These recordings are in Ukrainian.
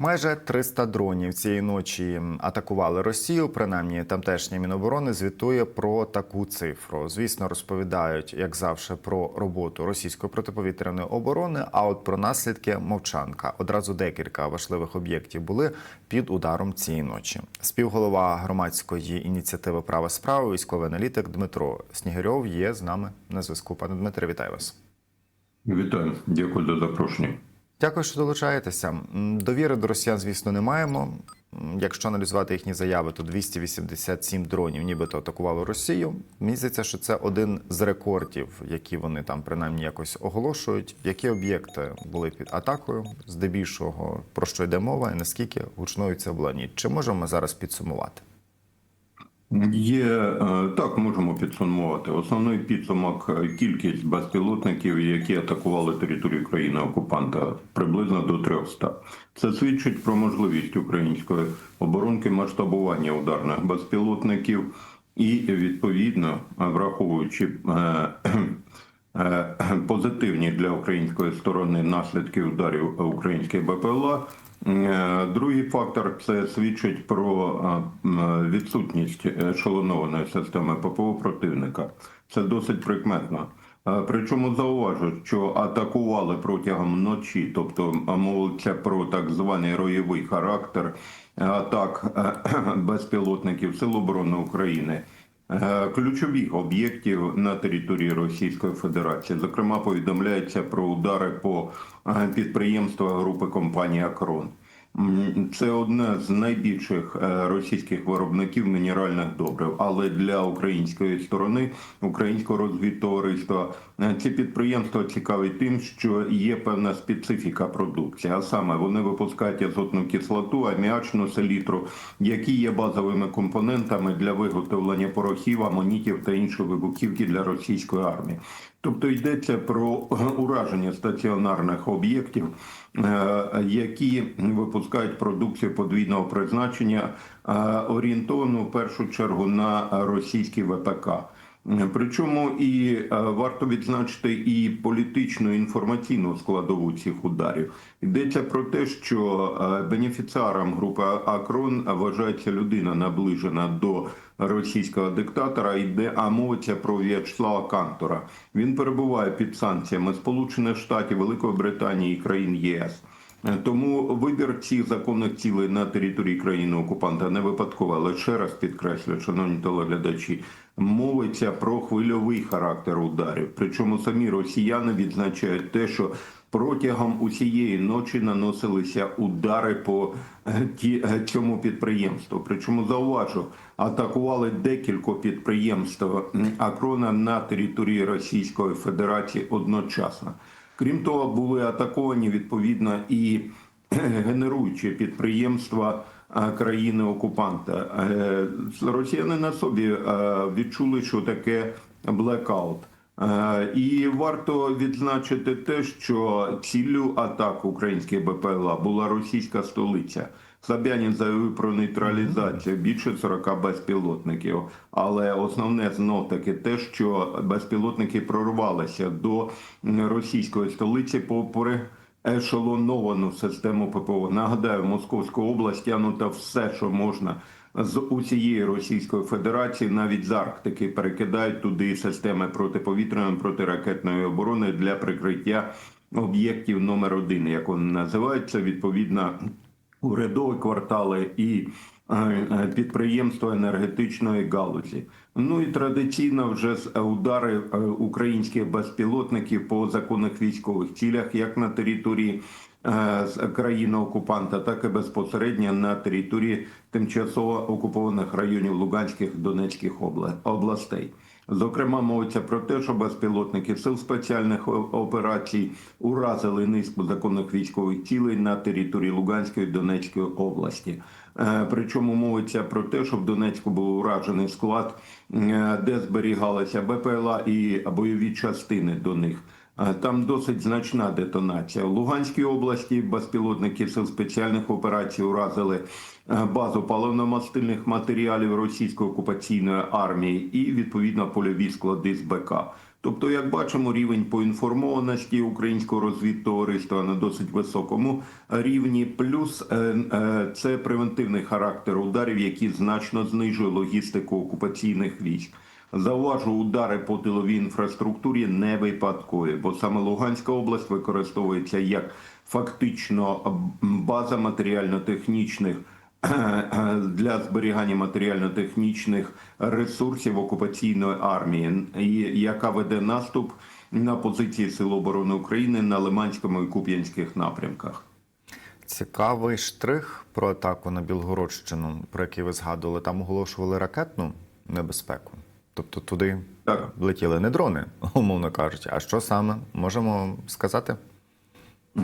Майже 300 дронів цієї ночі атакували Росію. Принаймні, тамтешнє міноборони звітує про таку цифру. Звісно, розповідають, як завжди, про роботу російської протиповітряної оборони. А от про наслідки мовчанка. Одразу декілька важливих об'єктів були під ударом цієї ночі. Співголова громадської ініціативи Права справи, військовий аналітик Дмитро Снігирьов є з нами на зв'язку. Пане Дмитре, вітаю вас. Вітаю, дякую за запрошення. Дякую, що долучаєтеся. Довіри до росіян, звісно, не маємо. Якщо аналізувати їхні заяви, то 287 дронів нібито атакували Росію. Мені здається, що це один з рекордів, які вони там принаймні якось оголошують. Які об'єкти були під атакою, здебільшого про що йде мова, і наскільки гучною це була ніч? Чи можемо ми зараз підсумувати? Є е, так, можемо підсумувати. Основний підсумок е, кількість безпілотників, які атакували територію країни окупанта, приблизно до 300. Це свідчить про можливість української оборонки масштабування ударних безпілотників і відповідно враховуючи. е, Позитивні для української сторони наслідки ударів українських БПЛА. Е, Другий фактор це свідчить про е, відсутність ешелонованої системи ППО противника. Це досить прикметно. Е, Причому зауважу, що атакували протягом ночі, тобто мовиться про так званий роєвий характер атак безпілотників Сил оборони України. Е, Ключових об'єктів на території Російської Федерації, зокрема, повідомляється про удари по е, підприємствах групи компанії Акрон. Це одне з найбільших е, російських виробників мінеральних добрив, але для української сторони, українського розвідтовариства, е, ці підприємства цікаві тим, що є певна специфіка продукції, а саме вони випускають азотну кислоту, аміачну селітру, які є базовими компонентами для виготовлення порохів, амонітів та іншої вибухівки для російської армії. Тобто йдеться про ураження стаціонарних об'єктів, е, які випускають продукцію подвійного призначення, е, орієнтовану в першу чергу на російські ВПК. Причому і е, варто відзначити і політичну інформаційну складову цих ударів. Йдеться про те, що е, бенефіціаром групи Акрон вважається людина наближена до російського диктатора. Йде а мовиться про В'ячеслава Кантора. Він перебуває під санкціями Сполучених Штатів, Великої Британії і країн ЄС. Е, Тому вибір цих законних цілей на території країни окупанта не випадково, але ще раз підкреслю, шановні телеглядачі, мовиться про хвильовий характер ударів. Причому самі росіяни відзначають те, що протягом усієї ночі наносилися удари по е, е, цьому підприємству. Причому зауважу, атакували декілька підприємств Акрона на території Російської Федерації одночасно. Крім того, були атаковані відповідно і генеруючі підприємства е, країни окупанта. Е, Росіяни на собі е, відчули, що таке блекаут. Е, І варто відзначити те, що ціллю атак українських БПЛА була російська столиця. Собянін заявив про нейтралізацію більше 40 безпілотників, але основне знов таки те, що безпілотники прорвалися до російської столиці попри ешелоновану систему ППО. Нагадаю, Московська область тягнута все, що можна з усієї Російської Федерації, навіть з Арктики, перекидають туди системи протиповітряної протиракетної оборони для прикриття об'єктів номер один, як вони називаються, відповідно урядові квартали і е, е, підприємства енергетичної галузі. Ну і традиційно вже з- удари е, українських безпілотників по законних військових цілях, як на території е, країни окупанта, так і безпосередньо на території тимчасово окупованих районів Луганських Донецьких областей. Зокрема, мовиться про те, що безпілотники сил спеціальних операцій уразили низку законних військових цілей на території Луганської і Донецької області. Е, Причому мовиться про те, що в Донецьку був уражений склад, е, де зберігалися БПЛА і бойові частини до них. Там досить значна детонація. В Луганській області безпілотники сил спеціальних операцій уразили е, базу паливно-мастильних матеріалів російської окупаційної армії і відповідно польові склади з БК. Тобто, як бачимо, рівень поінформованості українського розвідтовариства на досить високому рівні. Плюс е, е, це превентивний характер ударів, які значно знижує логістику окупаційних військ. Зауважу, удари по тиловій інфраструктурі не випадкові, бо саме Луганська область використовується як фактично база матеріально-технічних для зберігання матеріально-технічних ресурсів окупаційної армії, яка веде наступ на позиції Сил оборони України на Лиманському і Куп'янських напрямках. Цікавий штрих про атаку на Білгородщину, про який ви згадували. Там оголошували ракетну небезпеку. Тобто туди Так. летіли не дрони, умовно кажучи. А що саме можемо сказати? Е,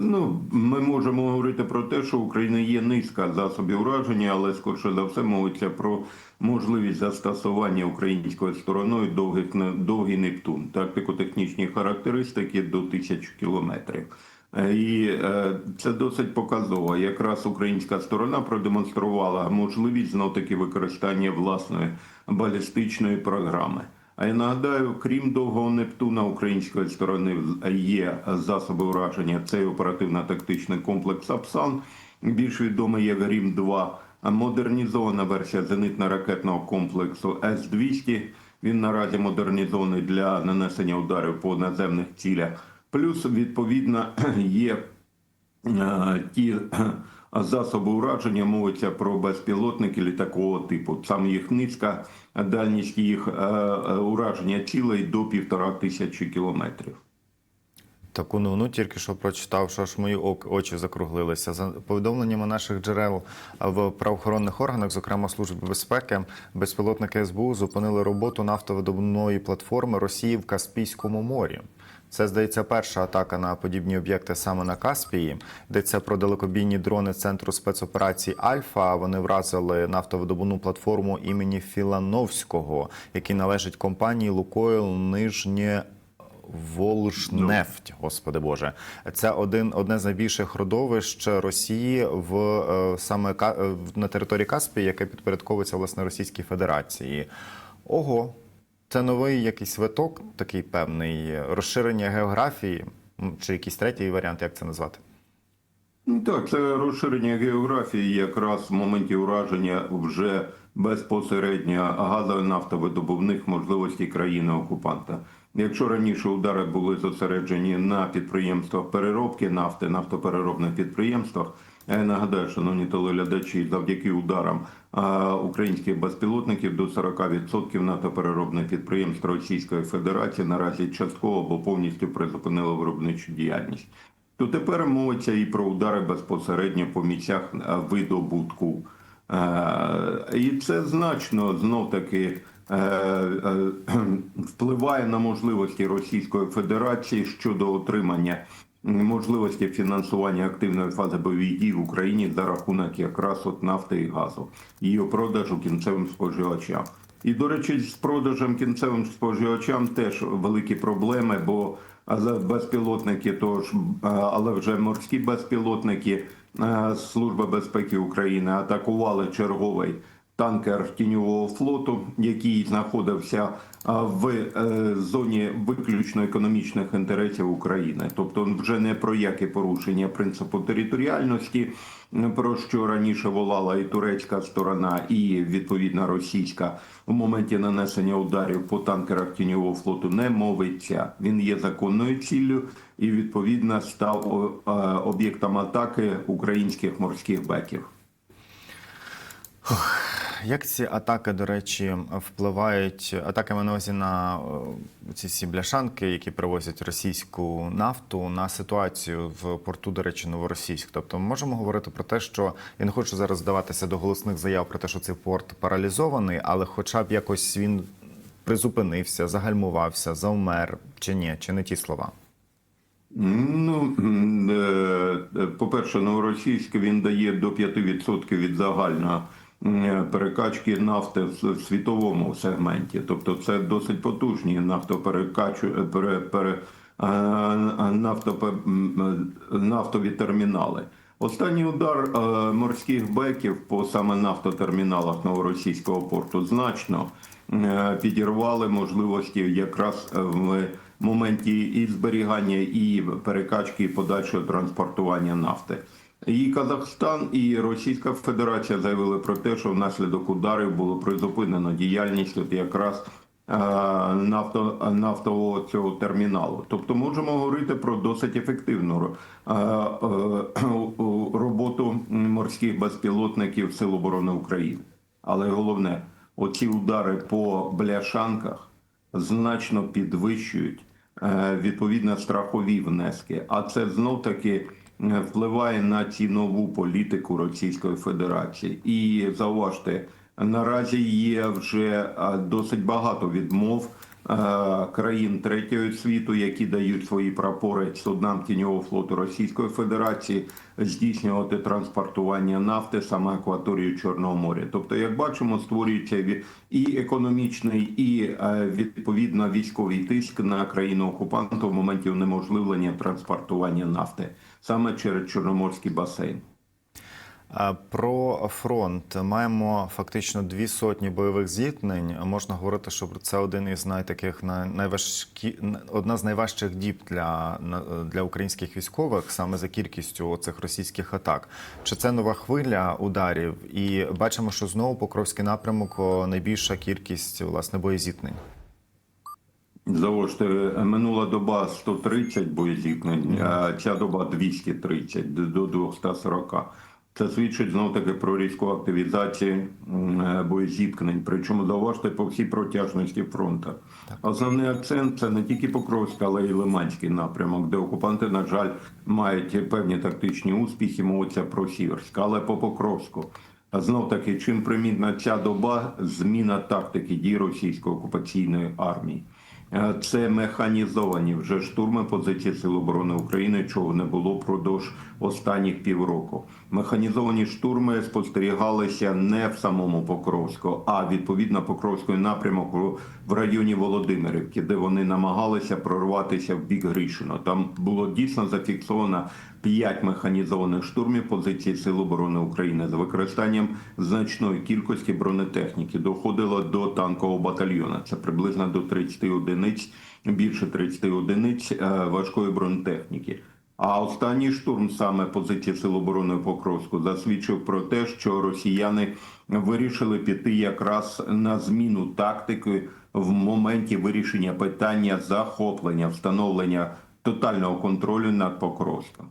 Ну, ми можемо говорити про те, що в України є низка засобів ураження, але скорше за все мовиться про можливість застосування українською стороною довгих довгий Нептун, тактико-технічні характеристики до тисячі кілометрів. Е, І е, це досить показово. Якраз українська сторона продемонструвала можливість знов таки використання власної балістичної програми. А я нагадаю, крім довгого Нептуна української сторони є засоби ураження. Це і оперативно-тактичний комплекс Апсан, більш відомий як Грім 2 модернізована версія зенитно-ракетного комплексу С-200. Він наразі модернізований для нанесення ударів по наземних цілях. Плюс, відповідно, є Е, ті е, засоби ураження мовиться про безпілотники літакового типу. Саме їх низька дальність їх е, ураження цілей до півтора тисячі кілометрів. Таку новину тільки що прочитав, що ж мої очі закруглилися. За повідомленнями наших джерел в правоохоронних органах, зокрема Служби безпеки, безпілотники СБУ зупинили роботу нафтовидобувної платформи Росії в Каспійському морі. Це здається перша атака на подібні об'єкти саме на Каспії. Йдеться про далекобійні дрони центру спецоперацій Альфа. Вони вразили нафтовидобувну платформу імені Філановського, який належить компанії Лукойл Нижнє. Волжнефть, господи Боже, це один одне з найбільших родовищ Росії в е, саме е, на території Каспії, яке підпорядковується власне Російській Федерації. Ого, це новий якийсь виток, такий певний розширення географії, чи якийсь третій варіант, як це назвати? Ну, Так, це розширення географії якраз в моменті ураження вже безпосередньо газо-нафтовидобувних можливостей країни-окупанта. Якщо раніше удари були зосереджені на підприємствах переробки нафти, нафтопереробних підприємствах, я нагадаю, шановні телеглядачі, завдяки ударам українських безпілотників до 40% нафтопереробних підприємств Російської Федерації наразі частково або повністю призупинили виробничу діяльність то тепер мовиться і про удари безпосередньо по місцях видобутку. І це значно знов таки е, е, впливає на можливості Російської Федерації щодо отримання можливості фінансування активної фази бойових дій в Україні за рахунок якраз от нафти і газу, її продажу кінцевим споживачам. І, до речі, з продажем кінцевим споживачам теж великі проблеми, бо безпілотники, тож, але вже морські безпілотники а, Служба безпеки України атакували черговий танкер тіньового флоту, який знаходився в е, зоні виключно економічних інтересів України, тобто вже не про яке порушення принципу територіальності, про що раніше волала і турецька сторона, і відповідно російська у моменті нанесення ударів по танкерах тіньового флоту не мовиться. Він є законною ціллю і відповідно став об'єктом атаки українських морських беків. Як ці атаки, до речі, впливають атаки маю на е, ці всі бляшанки, які привозять російську нафту на ситуацію в порту, до речі, новоросійськ? Тобто, ми можемо говорити про те, що я не хочу зараз здаватися до голосних заяв про те, що цей порт паралізований, але хоча б якось він призупинився, загальмувався, завмер чи ні, чи не ті слова? Ну, е, по-перше, новоросійськ він дає до 5% від загального перекачки нафти в світовому сегменті. Тобто це досить потужні нафтоперекачу, пере, пере, е, нафтові термінали. Останній удар е, морських беків по саме нафтотерміналах новоросійського порту значно е, підірвали можливості якраз в моменті і зберігання, і перекачки, і подальшого транспортування нафти. І Казахстан, і Російська Федерація заявили про те, що внаслідок ударів було призупинено діяльність от якраз е, нафто, нафтового цього терміналу. Тобто можемо говорити про досить ефективну е, е, роботу морських безпілотників Сил оборони України. Але головне, оці удари по бляшанках значно підвищують відповідно страхові внески. А це знов таки впливає на цінову політику Російської Федерації. І зауважте, наразі є вже е, досить багато відмов е, країн третього світу, які дають свої прапори суднам тіньового флоту Російської Федерації здійснювати транспортування нафти саме акваторією Чорного моря. Тобто, як бачимо, створюється і економічний, і е, відповідно військовий тиск на країну окупанту в моменті унеможливлення транспортування нафти саме через Чорноморський басейн. Про фронт маємо фактично дві сотні бойових зіткнень. Можна говорити, що це один із найтаких най- найважкі одна з найважчих діб для, для українських військових саме за кількістю цих російських атак. Чи це нова хвиля ударів? І бачимо, що знову Покровський напрямок найбільша кількість власне боєзіткнень. Завожте, минула доба 130 боєзіткнень, а ця доба 230 до 240. Це свідчить знов таки про різку активізацію е, боєзіткнень. Причому зауважте по всій протяжності фронту. Основний акцент це не тільки Покровська, але й Лиманський напрямок, де окупанти, на жаль, мають певні тактичні успіхи. Мовиться про Сіверськ, але по Покровську. А знов таки, чим примітна ця доба зміна тактики дій російської окупаційної армії. Е, Це механізовані вже штурми позиції Сил оборони України, чого не було впродовж останніх півроку. Механізовані штурми спостерігалися не в самому Покровську, а відповідно Покровської напрямок в районі Володимирівки, де вони намагалися прорватися в бік Грішино. Там було дійсно зафіксовано п'ять механізованих штурмів позиції Сил оборони України з використанням значної кількості бронетехніки. Доходило до танкового батальйона. Це приблизно до 30 одиниць, більше 30 одиниць е, важкої бронетехніки. А останній штурм саме позиції Сил оборони Покровську засвідчив про те, що росіяни вирішили піти якраз на зміну тактики в моменті вирішення питання захоплення, встановлення тотального контролю над Покровськом.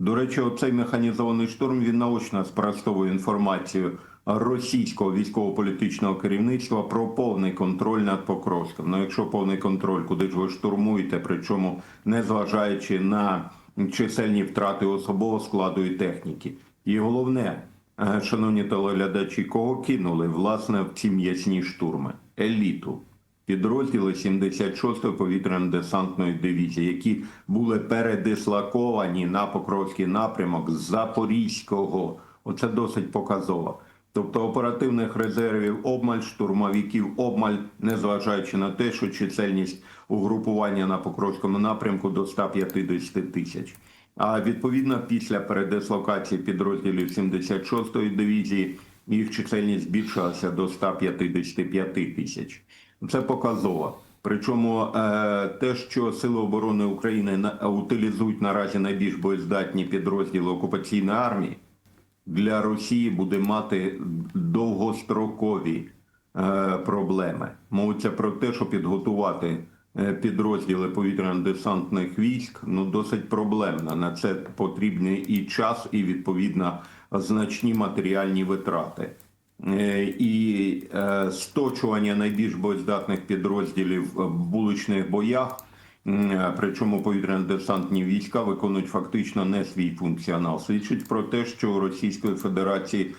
До речі, оцей механізований штурм він наочно спростовує інформацію російського військово-політичного керівництва про повний контроль над Покровськом. Ну, якщо повний контроль, куди ж ви штурмуєте, причому не зважаючи на чисельні втрати особового складу і техніки. І головне, е, шановні телеглядачі, кого кинули власне в ці м'ясні штурми? Еліту підрозділи 76-ї повітряно-десантної дивізії, які були передислоковані на Покровський напрямок з Запорізького. Оце досить показово. Тобто оперативних резервів обмаль штурмовиків, обмаль, незважаючи на те, що чисельність угрупування на Покровському напрямку до 150 тисяч. А відповідно після передислокації підрозділів 76-ї дивізії їх чисельність збільшилася до 155 тисяч. Це показово. Причому е, те, що Сили оборони України утилізують наразі найбільш боєздатні підрозділи окупаційної армії, для Росії буде мати довгострокові е, проблеми. Мовиться про те, що підготувати е, підрозділи повітряно-десантних військ ну досить проблемно. На це потрібний і час, і відповідно значні матеріальні витрати. Е, І е, сточування найбільш боєздатних підрозділів в вуличних боях. Е, Причому повітряно-десантні війська виконують фактично не свій функціонал. Свідчить про те, що у Російської Федерації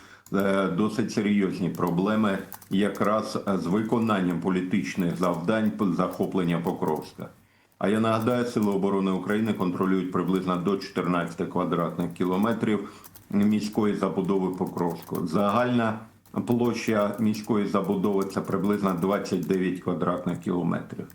досить серйозні проблеми якраз з виконанням політичних завдань захоплення Покровська. А я нагадаю, Сили оборони України контролюють приблизно до 14 квадратних кілометрів міської забудови Покровського. Загальна площа міської забудови це приблизно 29 квадратних кілометрів.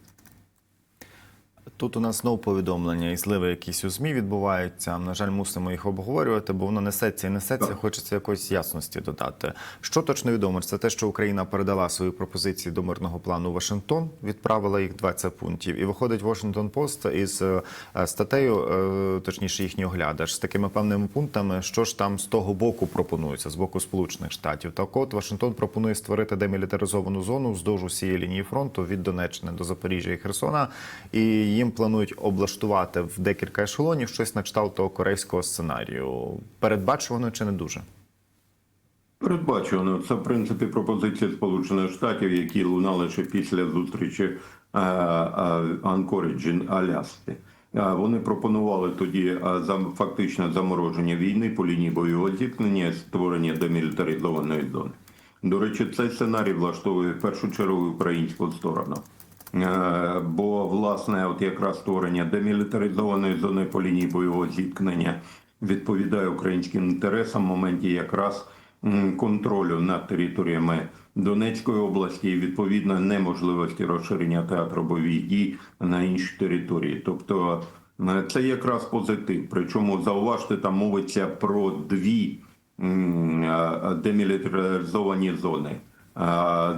Тут у нас знову повідомлення і зливи якісь у ЗМІ відбуваються. На жаль, мусимо їх обговорювати, бо воно несеться і несеться. Хочеться якоїсь ясності додати. Що точно відомо? Це те, що Україна передала свої пропозиції до мирного плану Вашингтон, відправила їх 20 пунктів. І виходить Washington Post із е, статтею, е, точніше їхній оглядач, з такими певними пунктами, що ж там з того боку пропонується, з боку Сполучених Штатів. Так от Вашингтон пропонує створити демілітаризовану зону вздовж усієї лінії фронту від Донеччини до Запоріжжя і Херсона. І їм планують облаштувати в декілька ешелонів щось на кшталт того корейського сценарію. Передбачувано чи не дуже? Передбачено це в принципі пропозиції Сполучених Штатів, які лунали ще після зустрічі е, е, Анкоріджі Аляски. Е, Вони пропонували тоді зам- фактичне замороження війни по лінії бойового зіткнення, створення демілітаризованої зони. До речі, цей сценарій влаштовує в першу чергу українську сторону. Е, Бо власне, от якраз створення демілітаризованої зони по лінії бойового зіткнення відповідає українським інтересам в моменті якраз контролю над територіями Донецької області і відповідно неможливості розширення театру бойових дій на інші території. Тобто е, це якраз позитив. Причому зауважте, там мовиться про дві е, демілітаризовані зони,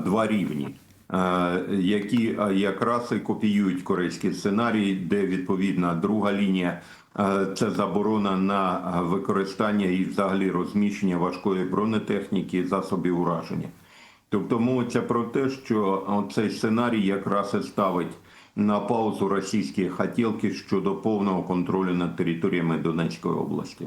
два рівні. Е, Які е, якраз і копіюють корейський сценарій, де відповідна друга лінія е, це заборона на використання і взагалі розміщення важкої бронетехніки, засобів ураження. Тобто мовиться про те, що цей сценарій якраз і ставить на паузу російські хотілки щодо повного контролю над територіями Донецької області.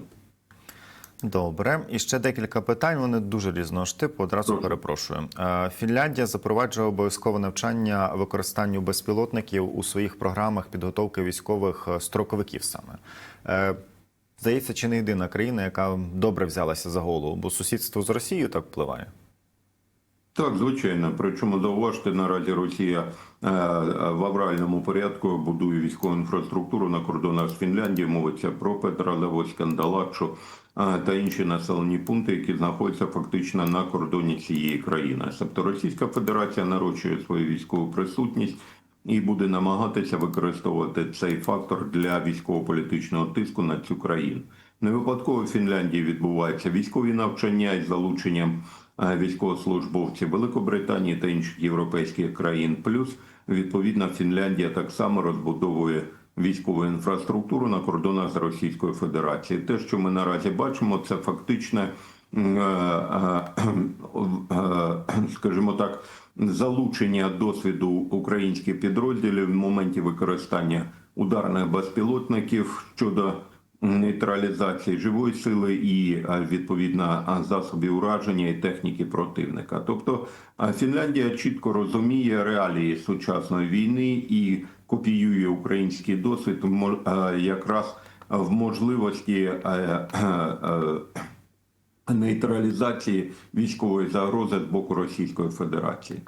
Добре, і ще декілька питань. Вони дуже різного ж типу. Одразу перепрошую. Е, Фінляндія запроваджує обов'язкове навчання використанню безпілотників у своїх програмах підготовки військових е, строковиків. Саме Е, здається, чи не єдина країна, яка добре взялася за голову, бо сусідство з Росією так впливає. Так, звичайно. Причому зауважте, наразі Росія в авральному порядку будує військову інфраструктуру на кордонах з Фінляндією. Мовиться про Петролевоськ, Кандалакшу е, та інші населені пункти, які знаходяться фактично на кордоні цієї країни. Тобто Російська Федерація нарощує свою військову присутність і буде намагатися використовувати цей фактор для військово-політичного тиску на цю країну. Не випадково в Фінляндії відбуваються військові навчання із залученням е, військовослужбовців Великобританії та інших європейських країн. Плюс відповідно Фінляндія так само розбудовує військову інфраструктуру на кордонах з Російською Федерацією. Те, що ми наразі бачимо, це фактичне, е, е, е, скажімо так, залучення досвіду українських підрозділів в моменті використання ударних безпілотників щодо нейтралізації живої сили і е, відповідно засобів ураження і техніки противника. Тобто Фінляндія чітко розуміє реалії сучасної війни і копіює український досвід е, якраз в можливості е, нейтралізації військової загрози з боку Російської Федерації.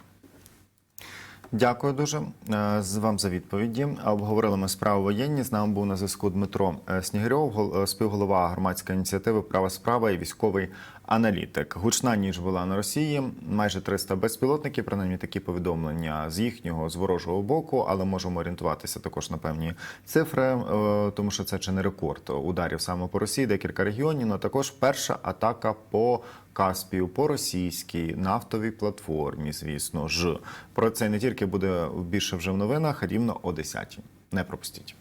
Дякую дуже е, з вам за відповіді. Обговорили ми справи воєнні. З нами був на зв'язку Дмитро е, Снігирьов, е, співголова громадської ініціативи Права справа і військовий аналітик. Гучна ніч була на Росії. Майже 300 безпілотників, принаймні такі повідомлення з їхнього з ворожого боку, але можемо орієнтуватися також на певні цифри, тому що це чи не рекорд ударів саме по Росії, декілька регіонів. Ну також перша атака по Каспію по російській нафтовій платформі. Звісно ж, про це не тільки буде більше вже в новинах, а рівно о 10 Не пропустіть.